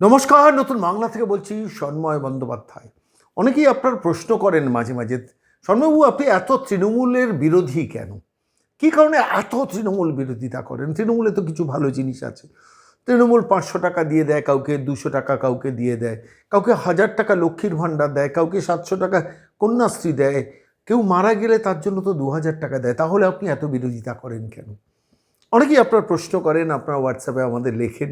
নমস্কার, নতুন বাংলা থেকে বলছি সন্ময় বন্দ্যোপাধ্যায়। অনেকেই আপনার প্রশ্ন করেন মাঝে মাঝে, সন্ময়বাবু, আপনি এত তৃণমূলের বিরোধী কেন? কী কারণে এত তৃণমূল বিরোধিতা করেন? তৃণমূলে তো কিছু ভালো জিনিস আছে। তৃণমূল পাঁচশো টাকা দিয়ে দেয় কাউকে, দুশো টাকা কাউকে দিয়ে দেয়, কাউকে হাজার টাকা লক্ষ্মীর ভাণ্ডার দেয়, কাউকে সাতশো টাকা কন্যাশ্রী দেয়। কেউ মারা গেলে তার জন্য তো দু হাজার টাকা দেয়, তাহলে আপনি এত বিরোধিতা করেন কেন? অনেকেই আপনার প্রশ্ন করেন, আপনার হোয়াটসঅ্যাপে আমাদের লেখেন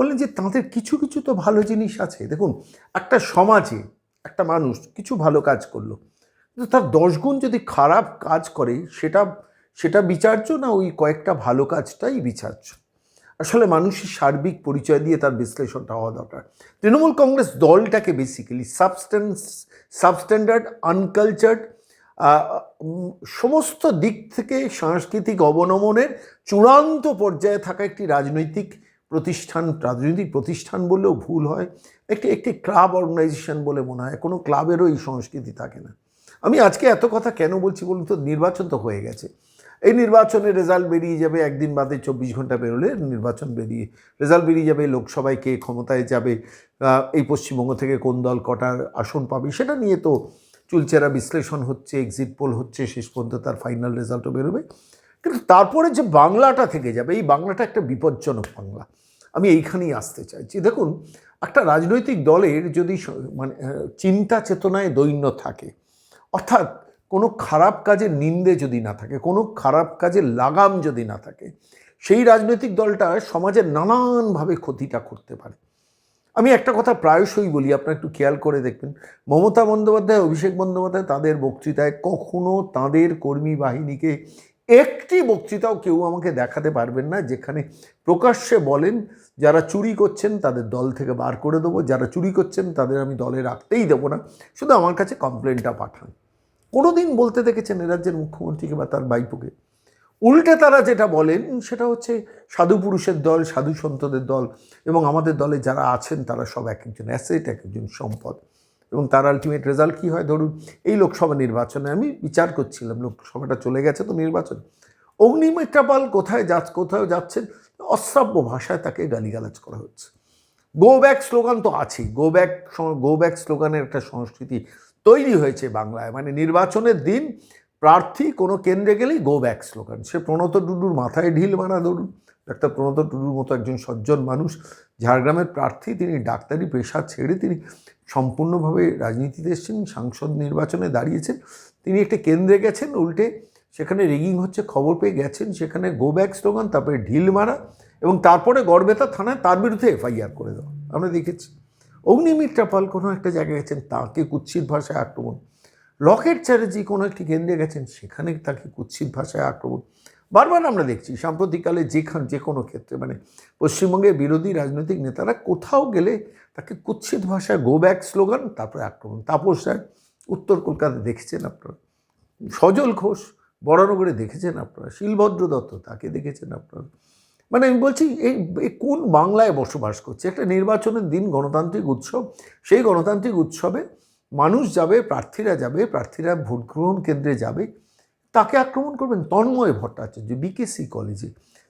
বললেন যে তাদের কিছু কিছু তো ভালো জিনিস আছে। দেখুন, একটা সমাজে একটা মানুষ কিছু ভালো কাজ করল। কিন্তু তার দশগুণ যদি খারাপ কাজ করে, সেটা সেটা বিচার্য না ওই কয়েকটা ভালো কাজটাই বিচার্য? আসলে মানুষের সার্বিক পরিচয় দিয়ে তার বিশ্লেষণটা হওয়া দরকার। তৃণমূল কংগ্রেস দলটাকে বেসিক্যালি সাবস্ট্যান্স সাবস্ট্যান্ডার্ড আনকালচার্ড সমস্ত দিক থেকে সাংস্কৃতিক অবনমনের চূড়ান্ত পর্যায়ে থাকা একটি রাজনৈতিক প্রতিষ্ঠান, রাজনৈতিক প্রতিষ্ঠান বললেও ভুল হয়। একটি একটি ক্লাব অর্গানাইজেশন বলে মনে হয়, কোনো ক্লাবেরও এই সংস্কৃতি থাকে না। আমি আজকে এত কথা কেন বলছি বলুন তো? নির্বাচন তো হয়ে গেছে। এই নির্বাচনের রেজাল্ট বেরিয়ে যাবে, একদিন বাদে চব্বিশ ঘণ্টা বেরোলে নির্বাচন বেরিয়ে, রেজাল্ট বেরিয়ে যাবে, লোকসভায় কে ক্ষমতায় যাবে এই পশ্চিমবঙ্গ থেকে কোন দল কটার আসন পাবে, সেটা নিয়ে তো চুলচেরা বিশ্লেষণ হচ্ছে এক্সিট পোল হচ্ছে, শেষ পর্যন্ত তার ফাইনাল রেজাল্টও বেরোবে। কিন্তু তারপরে যে বাংলাটা থেকে যাবে, এই বাংলাটা একটা বিপজ্জনক বাংলা। আমি এইখানেই আসতে চাইছি। দেখুন, একটা রাজনৈতিক দলের যদি মানে চিন্তা চেতনায় দৈন্য থাকে, অর্থাৎ কোনো খারাপ কাজের নিন্দে যদি না থাকে, কোনো খারাপ কাজের লাগাম যদি না থাকে, সেই রাজনৈতিক দলটা সমাজের নানানভাবে ক্ষতিটা করতে পারে। আমি একটা কথা প্রায়শই বলি, আপনারা একটু খেয়াল করে দেখবেন, মমতা বন্দ্যোপাধ্যায়, অভিষেক বন্দ্যোপাধ্যায় তাদের বক্তৃতায় কখনো তাদের কর্মী বাহিনীকে একটি বক্তৃতাও কেউ আমাকে দেখাতে পারবেন না, যেখানে প্রকাশ্যে বলেন, যারা চুরি করছেন তাদের দল থেকে বার করে দেবো, যারা চুরি করছেন তাদের আমি দলে রাখতেই দেবো না। শুধু আমার কাছে কমপ্লেনটা পাঠান। কোনো দিন বলতে দেখেছেন এ রাজ্যের মুখ্যমন্ত্রীকে বা তার বাইপুকে উল্টে তারা যেটা বলেন, সেটা হচ্ছে সাধু পুরুষের দল, সাধু সন্তদের দল, এবং আমাদের দলে যারা আছেন তারা সব এক একজন অ্যাসেট, এক একজন সম্পদ। এবং তার আলটিমেট রেজাল্ট কী হয়? ধরুন, এই লোকসভা নির্বাচনে আমি বিচার করছিলাম, লোকসভাটা চলে গেছে তো নির্বাচন। অগ্নিমিত্রাপাল কোথায় যা কোথাও যাচ্ছেন? অশ্রাব্য ভাষায় তাকে গালিগালাজ করা হচ্ছে। গো ব্যাক স্লোগান তো আছেই। গো ব্যাক গো ব্যাক স্লোগানের একটা সংস্কৃতি তৈরি হয়েছে বাংলায়। মানে নির্বাচনের দিন প্রার্থী কোনো কেন্দ্রে গেলেই গো ব্যাক স্লোগান সে প্রণত টুডুর মাথায় ঢিল মারা, ধরুন। ডাক্তার প্রণত টুডুর মতো একজন সজ্জন মানুষ। ঝাড়গ্রামের প্রার্থী, তিনি ডাক্তারি পেশা ছেড়ে তিনি সম্পূর্ণভাবে রাজনীতিতে এসেছেন, সাংসদ নির্বাচনে দাঁড়িয়েছেন। তিনি একটা কেন্দ্রে গেছেন, উল্টে সেখানে রেগিং হচ্ছে, খবর পেয়ে গেছেন, সেখানে গো ব্যাক স্লোগান তারপরে ঢিল মারা এবং তারপরে গড়বেতা থানায় তার বিরুদ্ধে এফআইআর করে দেওয়া। আমরা দেখেছি। অগ্নিমিত্রা পাল কোনো একটা জায়গায় গেছেন, তাকে কুৎসিত ভাষায় আক্রমণ। লকেট চ্যাটার্জি কোনো একটি কেন্দ্রে গেছেন, সেখানে তাকে কুৎসিত ভাষায় আক্রমণ। বারবার আমরা দেখছি, সাম্প্রতিককালে যেখান যে কোনো ক্ষেত্রে মানে পশ্চিমবঙ্গের বিরোধী রাজনৈতিক নেতারা কোথাও গেলে তাকে কুৎসিত ভাষায় গো ব্যাক স্লোগান তারপরে আক্রমণ। তাপস রায় উত্তর কলকাতা দেখেছেন আপনারা। সজল ঘোষ বড়নগরে দেখেছেন আপনারা। শিলভদ্র দত্ত তাকে দেখেছেন আপনারা। মানে আমি বলছি, এই কোন বাংলায় বসবাস করছে? একটা নির্বাচনের দিন গণতান্ত্রিক উৎসব, সেই গণতান্ত্রিক উৎসবে মানুষ যাবে, প্রার্থীরা যাবে, প্রার্থীরা ভোট গ্রহণ কেন্দ্রে যাবে। তাকে আক্রমণ করবেন তন্ময় ভট্টাচার্য বিকেসি কলেজে।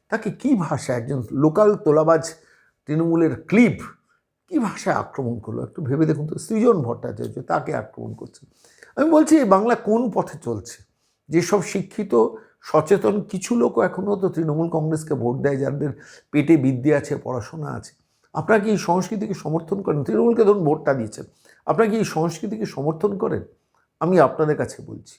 তাকে কি ভাষা একজন লোকাল তোলাবাজ তৃণমূলের ক্লিপ কি ভাষায় আক্রমণ করল? একটু ভেবে দেখুন তো, সৃজন ভট্টাচার্য তাকে আক্রমণ করছে আমি বলছি, এই বাংলা কোন পথে চলছে? যেসব শিক্ষিত, সচেতন কিছু লোক এখনও তো তৃণমূল কংগ্রেসকে ভোট দেয়, যাদের পেটে বিদ্যে আছে, পড়াশোনা আছে। আপনারা কি এই সংস্কৃতিকে সমর্থন করেন? তৃণমূলকে ধরুন ভোটটা দিয়েছেন। আপনারা কি এই সংস্কৃতিকে সমর্থন করেন? আমি আপনাদের কাছে বলছি।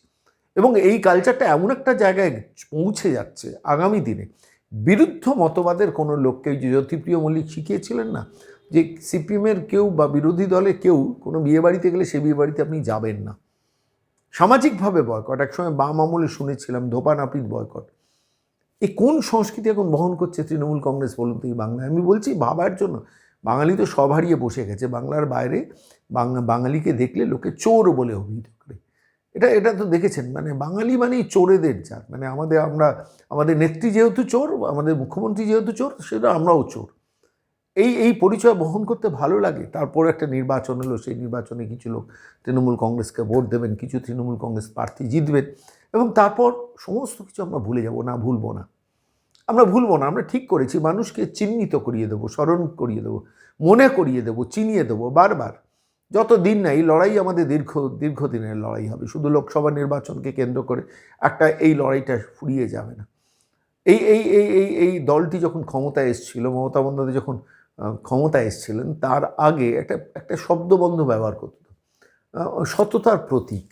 এবং এই কালচারটা এমন একটা জায়গায় পৌঁছে যাচ্ছে আগামী দিনে। বিরুদ্ধ মতবাদের কোনো লোককে যে জ্যোতিপ্রিয় মল্লিক শিখিয়েছিলেন না? যে সিপিএমের কেউ বা বিরোধী দলে কেউ কোনো বিয়ে বাড়িতে গেলে সে বিয়ে বাড়িতে আপনি যাবেন না। সামাজিকভাবে বয়কট একসময় বাম আমলে শুনেছিলাম, ধোপা নাপিত বয়কট এ কোন সংস্কৃতি এখন বহন করছে তৃণমূল কংগ্রেস বলুন তো এই বাংলায়? আমি বলছি ভাবার জন্য। বাঙালি তো সব হারিয়ে বসে গেছে। বাংলার বাইরে বাংলা, বাঙালিকে দেখলে লোকে চোর বলে অভিহিত করে। এটা এটা তো দেখেছেন মানে বাঙালি মানেই চোরেদের জাত। মানে আমাদের, আমরা, আমাদের নেত্রী যেহেতু চোর, আমাদের মুখ্যমন্ত্রী যেহেতু চোর, সেটা আমরাও চোর। এই এই পরিচয় বহন করতে ভালো লাগে। তারপর একটা নির্বাচন হলো, সেই নির্বাচনে কিছু লোক তৃণমূল কংগ্রেসকে ভোট দেবেন, কিছু তৃণমূল কংগ্রেস প্রার্থী জিতবেন এবং তারপর সমস্ত কিছু আমরা ভুলে যাব, না ভুলবো না। আমরা ভুলবো না, আমরা ঠিক করেছি, মানুষকে চিহ্নিত করিয়ে দেবো, স্মরণ করিয়ে দেবো, মনে করিয়ে দেবো, চিনিয়ে দেবো, বারবার। যত দিন না, এই লড়াই আমাদের দীর্ঘ, দীর্ঘদিনের লড়াই হবে, শুধু লোকসভা নির্বাচনকে কেন্দ্র করে একটা এই লড়াইটা ফুরিয়ে যাবে না। এই এই এই এই এই দলটি যখন ক্ষমতায় এসেছিল, মমতা বন্দ্যোপাধ্যায় যখন ক্ষমতায় এসেছিলেন, তার আগে একটা একটা শব্দবন্ধ ব্যবহার করত। সততার প্রতীক,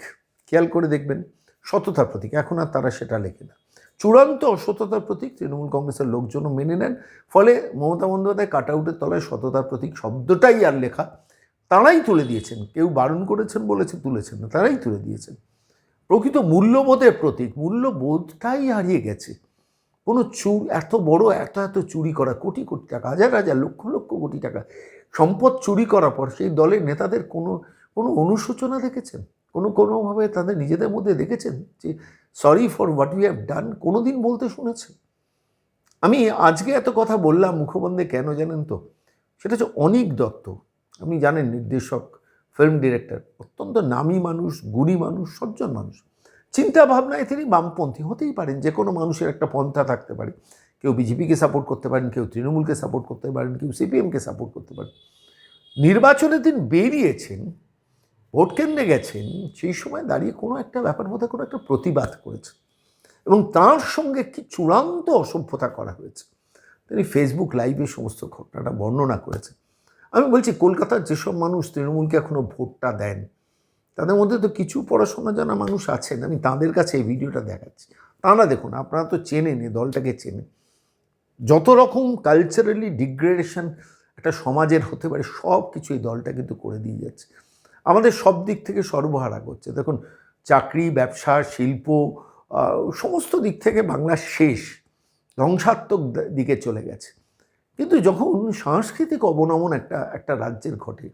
খেয়াল করে দেখবেন, সততার প্রতীক, এখন আর তারা সেটা লেখে না। চূড়ান্ত অসততার প্রতীক তৃণমূল কংগ্রেসের লোকজনও মেনে নেন, ফলে মমতা বন্দ্যোপাধ্যায় কাট আউটের তলায় সততার প্রতীক শব্দটাই আর লেখা তারাই তুলে দিয়েছেন। কেউ বারণ করেছেন বলেছে, তুলেছেন না, তারাই তুলে দিয়েছেন। প্রকৃত মূল্যবোধের প্রতীক, মূল্যবোধটাই হারিয়ে গেছে। কোনো চুর এত বড়, এত এত চুরি করা, কোটি কোটি টাকা, হাজার হাজার, লক্ষ লক্ষ কোটি টাকা, সম্পদ চুরি করার পর সেই দলের নেতাদের কোনো কোনো অনুশোচনা দেখেছেন? কোনো, কোনোভাবে তাদের নিজেদের মধ্যে দেখেছেন যে, sorry for what you have done কোনো দিন বলতে শুনেছেন? আমি আজকে এত কথা বললাম মুখবন্ধে কেন জানেন তো? সেটা হচ্ছে অনিক দত্ত। আপনি জানেন নির্দেশক ফিল্ম ডিরেক্টর অত্যন্ত নামী মানুষ, গুণী মানুষ, সজ্জন মানুষ। চিন্তা ভাবনায় তিনি বামপন্থী হতেই পারেন, যে কোনো মানুষের একটা পন্থা থাকতে পারে। কেউ বিজেপিকে সাপোর্ট করতে পারেন, কেউ তৃণমূলকে সাপোর্ট করতে পারেন, কেউ সিপিএমকে সাপোর্ট করতে পারেন। নির্বাচনের দিন বেরিয়েছেন, ভোট কেন্দ্রে গেছেন, সেই সময় দাঁড়িয়ে কোনো একটা ব্যাপার মধ্যে কোনো একটা প্রতিবাদ করেছেন। এবং তার সঙ্গে কি চূড়ান্ত অসভ্যতা করা হয়েছে। তিনি ফেসবুক লাইভে সমস্ত ঘটনাটা বর্ণনা করেছেন। আমি বলছি, কলকাতার যেসব মানুষ তৃণমূলকে এখনও ভোটটা দেন তাদের মধ্যে তো কিছু পড়াশোনা জানা মানুষ আছেন, আমি তাদের কাছে এই ভিডিওটা দেখাচ্ছি। তারা দেখুন, আপনারা তো চেনেন, এই দলটাকে চেনেন। যত রকম কালচারালি ডিগ্রেডেশন একটা সমাজের হতে পারে, সব কিছু এই দলটা কিন্তু করে দিয়ে যাচ্ছে। আমাদের সব দিক থেকে সর্বহারা করছে। দেখুন, চাকরি, ব্যবসা, শিল্প সমস্ত দিক থেকে বাংলা শেষ, ধ্বংসাত্মক দিকে চলে গেছে। কিন্তু যখন সাংস্কৃতিক অবনমন একটা একটা রাজ্যের ঘটে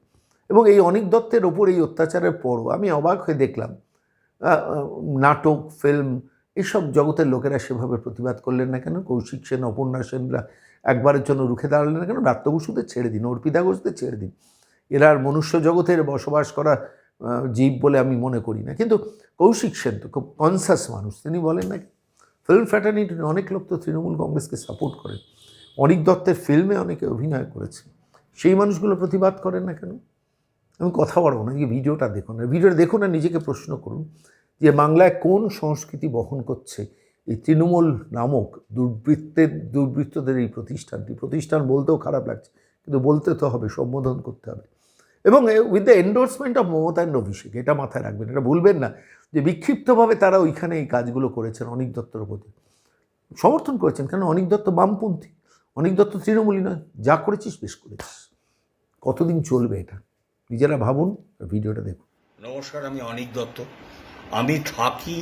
এবং এই অনিক দত্তের ওপর এই অত্যাচারের পরও আমি অবাক হয়ে দেখলাম। নাটক ফিল্ম এসব জগতের লোকেরা সেভাবে প্রতিবাদ করলেন না কেন? কৌশিক সেন, অপর্ণা সেনরা একবারের জন্য রুখে দাঁড়ালেন না কেন? ব্রাত্য ছেড়ে দিন, অর্পিতা ঘোষদের ছেড়ে দিন। এরা আর মনুষ্য জগতের বসবাস করা জীব বলে আমি মনে করি না। কিন্তু কৌশিক সেন তো খুব কনসাস মানুষ, তিনি বলেন নাকি ফিল্ম ফ্যাটার্নিটি অনেক লোক তো তৃণমূল কংগ্রেসকে সাপোর্ট করে। অনিক দত্তের ফিল্মে অনেকে অভিনয় করেছে। সেই মানুষগুলো প্রতিবাদ করেন না কেন? আমি কথা বলব না যে ভিডিওটা দেখুন। ভিডিওটা দেখুন আর নিজেকে প্রশ্ন করুন যে বাংলায় কোন সংস্কৃতি বহন করছে? এই তৃণমূল নামক দুর্বৃত্তের, দুর্বৃত্তদের এই প্রতিষ্ঠানটি। প্রতিষ্ঠান বলতেও খারাপ লাগছে, কিন্তু বলতে তো হবে, সম্বোধন করতে হবে। এবং with the endorsement of Mamata Abhishek, এটা মাথায় রাখবেন, এটা ভুলবেন না যে বিক্ষিপ্তভাবে তারা ওইখানে এই কাজগুলো করেছেন অনিক দত্তর প্রতি। সমর্থন করেছেন কেন অনিক দত্ত বামপন্থী। অনিক দত্ত তৃণমূলী নয়, যা করেছিস বেশ করেছিস। কতদিন চলবে এটা? নিজেরা ভাবুন, ভিডিওটা দেখুন। নমস্কার, আমি অনিক দত্ত। আমি থাকি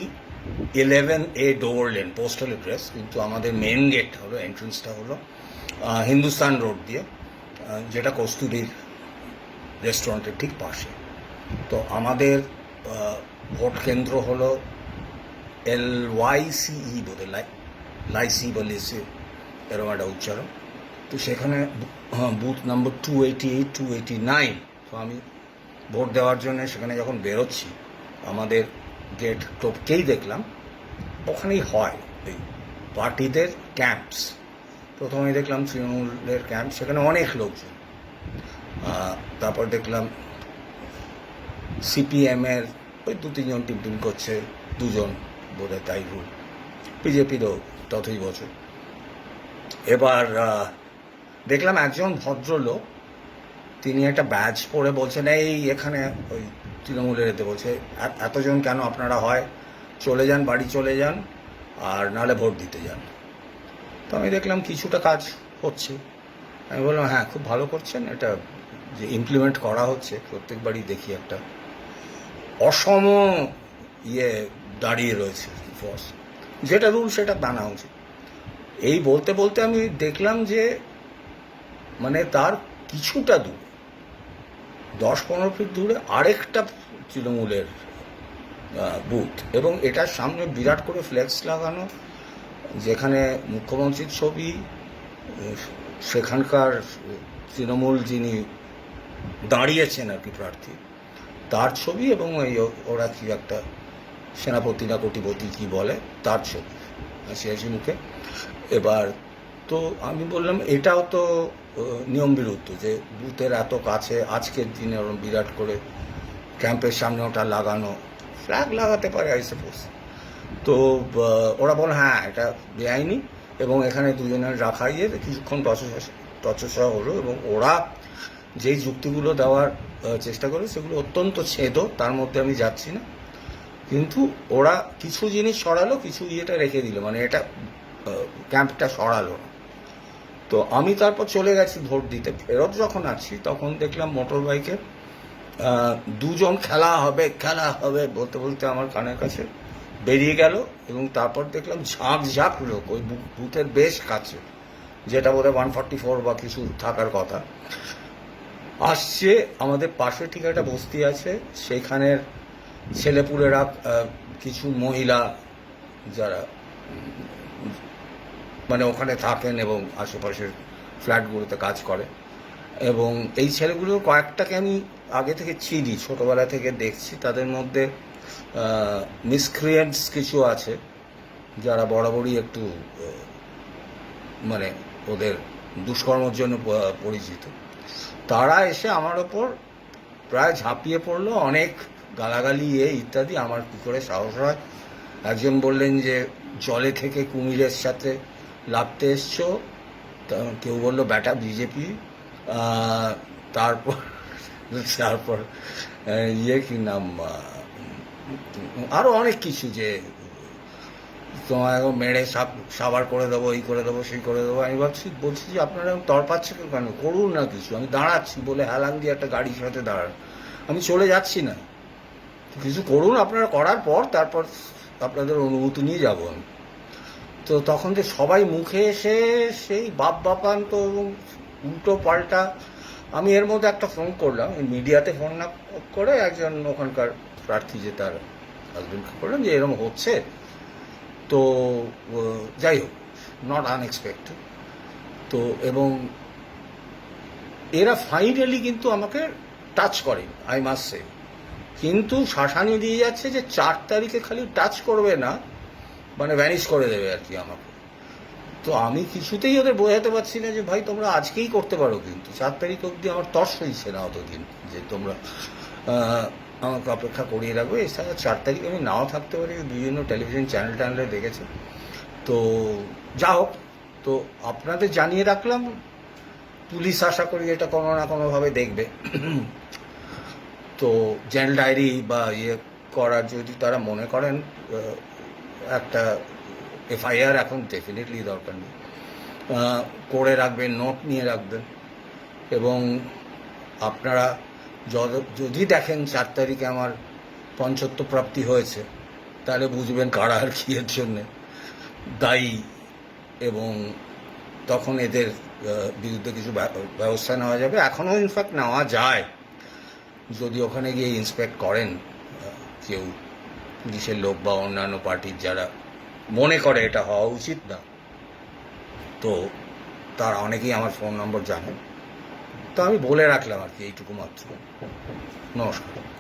eleven A door lane postal address কিন্তু আমাদের মেন গেট হলো এন্ট্রেন্সটা হলো হিন্দুস্তান রোড দিয়ে যেটা কস্তুরীর রেস্টুরেন্টের ঠিক পাশে। তো আমাদের ভোট কেন্দ্র হলো এল ওয়াই সিই বোধহয় লাই, লাইসি বা লিসি এরকম একটা উচ্চারণ। তো সেখানে booth number two eighty eight two eighty nine তো আমি ভোট দেওয়ার জন্য সেখানে যখন বেরোচ্ছি, আমাদের গেট টপকেই দেখলাম, ওখানেই হয় এই পার্টিদের ক্যাম্পস প্রথমে দেখলাম তৃণমূলের ক্যাম্প সেখানে অনেক লোকজন। তারপর দেখলাম সিপিএমের ওই দু তিনজন টিম করছে, দুজন বোধহয় তাই ভুল বিজেপিরও ততই বছর। এবার দেখলাম একজন ভদ্রলোক তিনি একটা ব্যাচ পরে বলছেন, এই এখানে ওই তৃণমূলের এতে বলছে এতজন কেন আপনারা হয়? চলে যান, বাড়ি চলে যান, আর নাহলে ভোট দিতে যান। তো আমি দেখলাম কিছুটা কাজ হচ্ছে। আমি বললাম হ্যাঁ খুব ভালো করছেন, এটা যে ইমপ্লিমেন্ট করা হচ্ছে, প্রত্যেকবারই দেখি একটা অসম ইয়ে দাঁড়িয়ে রয়েছে ফোর্স যেটা রুল সেটা মানা উচিত। এই বলতে বলতে আমি দেখলাম যে মানে তার কিছুটা দূর দশ পনেরো ফিট দূরে আরেকটা তৃণমূলের বুথ এবং এটার সামনে বিরাট করে ফ্লেক্স লাগানো, যেখানে মুখ্যমন্ত্রীর ছবি সেখানকার তৃণমূল যিনি দাঁড়িয়েছেন আর কি প্রার্থী, তার ছবি এবং এই ওরা কি একটা সেনাপতি না কোটিপতি কি বলে, তার ছবি। হাসি হাসি মুখে। এবার তো আমি বললাম, এটাও তো নিয়ম বিরুদ্ধ যে বুথের এত কাছে, আজকের দিনে ওরকম বিরাট করে ক্যাম্পের সামনে ওটা লাগানো, ফ্ল্যাগ লাগাতে পারে আই সাপোজ তো ওরা বলে হ্যাঁ এটা বেআইনি এবং এখানে দুজনের রাখা ইয়ে কিছুক্ষণ টচসা হলো এবং ওরা যেই যুক্তিগুলো দেওয়ার চেষ্টা করে সেগুলো অত্যন্ত ছেদ, তার মধ্যে আমি যাচ্ছি না। কিন্তু ওরা কিছু জিনিস সরালো, কিছু ইয়েটা রেখে দিল মানে এটা ক্যাম্পটা সরালো না। তো আমি তারপর চলে গেছি ভোট দিতে। ফেরত যখন আছি, তখন দেখলাম মোটর বাইকে দুজন খেলা হবে খেলা হবে বলতে বলতে আমার কানের কাছে বেরিয়ে গেল এবং তারপর দেখলাম ঝাঁক ঝাঁক লোক ওই বুথের বেশ কাছে, যেটা বোধ হয় ওয়ান ফর্টি ফোর বা কিছু থাকার কথা। আসছে, আমাদের পাশে ঠিক একটা বস্তি আছে, সেখানের ছেলেপুলেরা কিছু মহিলা যারা মানে ওখানে থাকেন এবং আশেপাশের ফ্ল্যাটগুলোতে কাজ করে। এবং এই ছেলেগুলো কয়েকটাকে আমি আগে থেকে চিনি, ছোটোবেলা থেকে দেখছি। তাদের মধ্যে মিসক্রিয়েন্টস কিছু আছে, যারা বরাবরই একটু মানে ওদের দুষ্কর্মের জন্য পরিচিত। তারা এসে আমার ওপর প্রায় ঝাঁপিয়ে পড়ল, অনেক গালাগালি, এ ইত্যাদি। আমার কী করে সাহস হয়? একজন বললেন যে, জলে থেকে কুমিরের সাথে লাভতে এসছো কেউ বলল ব্যাটা বিজেপি তারপর তারপর ইয়ে কি নাম আহ, আরও অনেক কিছু যে তোমায় এখন মেরে সাপ সাবার করে দেবো এই করে দেবো সেই করে দেবো। আমি ভাবছি বলছি যে আপনারা তর পাচ্ছে কেন? করুন না কিছু। আমি দাঁড়াচ্ছি বলে হেলান দিয়ে একটা গাড়ির সাথে দাঁড়ান। আমি চলে যাচ্ছি না। কিছু করুন আপনারা করার পর তারপর আপনাদের অনুমতি নিয়ে যাব আমি। তো তখন যে সবাই মুখে এসে সেই বাপ বাপান্ত এবং উল্টো পাল্টা। আমি এর মধ্যে একটা ফোন করলাম মিডিয়াতে ফোন না করে একজন ওখানকার প্রার্থী যে তার হাজবেন্ডকে করলাম যে এরকম হচ্ছে। তো যাই হোক নট আনএক্সপেক্টেড তো, এবং এরা ফাইনালি কিন্তু আমাকে টাচ করে আই মাস্ট সে কিন্তু শাসানি দিয়ে যাচ্ছে যে চার তারিখে খালি টাচ করবে না মানে ভ্যানিশ করে দেবে আর কি আমাকে। তো আমি কিছুতেই ওদের বোঝাতে পারছি না যে, ভাই, তোমরা আজকেই করতে পারো কিন্তু। চার তারিখ অবধি আমার তর্স হয়েছে না অতদিন যে তোমরা আমাকে অপেক্ষা করিয়ে রাখবে। এছাড়া চার তারিখ আমি নাও থাকতে পারি। বিভিন্ন টেলিভিশন চ্যানেল ট্যানেলে দেখেছে। তো যা হোক, তো আপনাদের জানিয়ে রাখলাম। পুলিশ আশা করি এটা কোনো না কোনোভাবে দেখবে। তো জেল ডায়েরি বা ইয়ে করার যদি তারা মনে করেন একটা এফআইআর এখন ডেফিনেটলি দরকার নেই। করে রাখবেন নোট নিয়ে রাখবেন এবং আপনারা যদ- দেখেন চার তারিখে আমার পঞ্চত্ব প্রাপ্তি হয়েছে, তাহলে বুঝবেন কারা আর কি এর জন্যে দায়ী এবং তখন এদের বিরুদ্ধে কিছু ব্যবস্থা নেওয়া যাবে। এখনও ইনফ্যাক্ট নেওয়া যায়। যদি ওখানে গিয়ে ইন্সপেক্ট করেন কেউ পুলিশের লোক বা অন্যান্য পার্টির যারা মনে করে এটা হওয়া উচিত না, তো তার অনেকেই আমার ফোন নম্বর জানে তো আমি বলে রাখলাম আর কি, এইটুকু মাত্র। নমস্কার।